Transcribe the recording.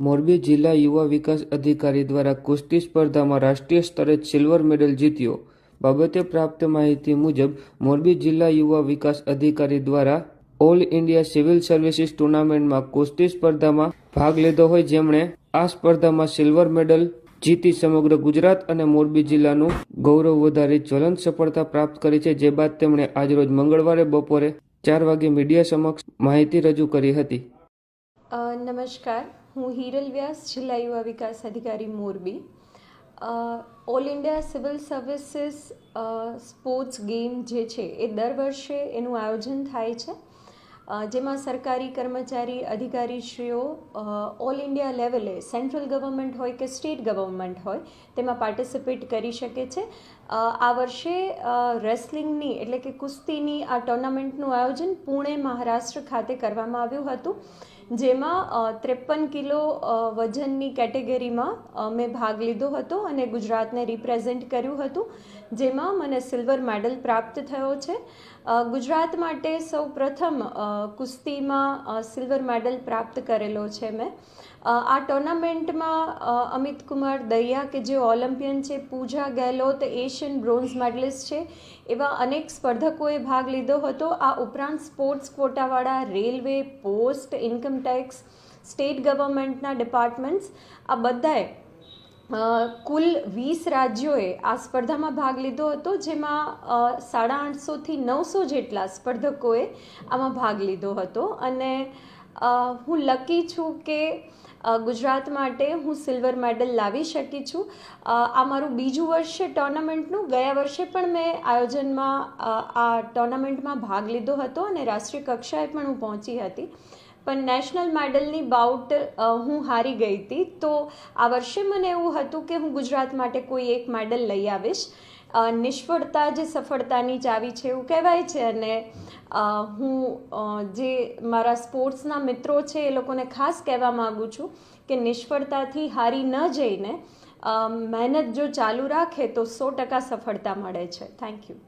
મોરબી જિલ્લા યુવા વિકાસ અધિકારી દ્વારા કુસ્તી સ્પર્ધામાં રાષ્ટ્રીય સ્તરે સિલ્વર મેડલ જીત્યો. બાબતે પ્રાપ્ત માહિતી મુજબ, મોરબી જિલ્લા યુવા વિકાસ અધિકારી દ્વારા ઓલ ઇન્ડિયા સિવિલ સર્વિસીસ ટુર્નામેન્ટમાં કુસ્તી સ્પર્ધામાં ભાગ લીધો હોય જેમણે આ સ્પર્ધામાં સિલ્વર મેડલ જીતી સમગ્ર ગુજરાત અને મોરબી જિલ્લાનું ગૌરવ વધારી જ્વલંત સફળતા પ્રાપ્ત કરી છે. જે બાદ તેમણે આજરોજ મંગળવારે બપોરે ચાર વાગે મીડિયા સમક્ષ માહિતી રજૂ કરી હતી. નમસ્કાર. હું હિરલ વ્યાસ, જિલ્લા યુવા વિકાસ અધિકારી, Morbi. All India civil services sports game જે છે એ દર વર્ષે એનું આયોજન થાય છે. જેમાં સરકારી કર્મચારી અધિકારીશ્રીઓ ઓલ ઇન્ડિયા લેવલે સેન્ટ્રલ ગવર્મેન્ટ હોય કે સ્ટેટ ગવર્મેન્ટ હોય, તેમાં પાર્ટિસિપેટ કરી શકે છે. આ વર્ષે રેસલિંગની એટલે કે કુસ્તીની આ ટુર્નામેન્ટનું આયોજન પુણે મહારાષ્ટ્ર ખાતે કરવામાં આવ્યું હતું. જેમાં ત્રેપન કિલો વજનની કેટેગરીમાં મેં ભાગ લીધો હતો અને ગુજરાતને રિપ્રેઝેન્ટ કર્યું હતું, જેમાં મને સિલ્વર મેડલ પ્રાપ્ત થયો છે. ગુજરાત માટે સૌ પ્રથમ કુસ્તીમાં સિલ્વર મેડલ પ્રાપ્ત કરેલો છે મેં. આ ટુર્નામેન્ટમાં અમિત કુમાર દહિયા કે જે ઓલિમ્પિયન છે, Pooja Gehlot Asian bronze medallist છે, એવા અનેક સ્પર્ધકોએ ભાગ લીધો હતો. આ ઉપરાંત sports કોટાવાળા railway, post, income tax state ગવર્મેન્ટના departments આ બધાએ કુલ વીસ રાજ્યોએ આ સ્પર્ધામાં ભાગ લીધો હતો, જેમાં સાડા આઠસોથી નવસો જેટલા સ્પર્ધકોએ આમાં ભાગ લીધો હતો. અને હું લકી છું કે ગુજરાત માટે હું સિલ્વર મેડલ લાવી શકી છું. આ મારું બીજું વર્ષ ટુર્નામેન્ટનું, ગયા વર્ષે પણ મેં આયોજનમાં આ ટોર્નામેન્ટમાં ભાગ લીધો હતો અને રાષ્ટ્રીય કક્ષાએ પણ હું પહોંચી હતી. પણ નેશનલ મેડલની બાઉટ હું હારી ગઈ હતી. તો આ વર્ષે મને એવું હતું કે હું ગુજરાત માટે કોઈ એક મેડલ લઈ આવીશ. નિષ્ફળતા જે સફળતાની ચાવી છે એવું કહેવાય છે. અને હું જે મારા સ્પોર્ટ્સના મિત્રો છે એ લોકોને ખાસ કહેવા માગું છું કે નિષ્ફળતાથી હારી ન જઈને મહેનત જો ચાલુ રાખે તો સો ટકા સફળતા મળે છે. Thank you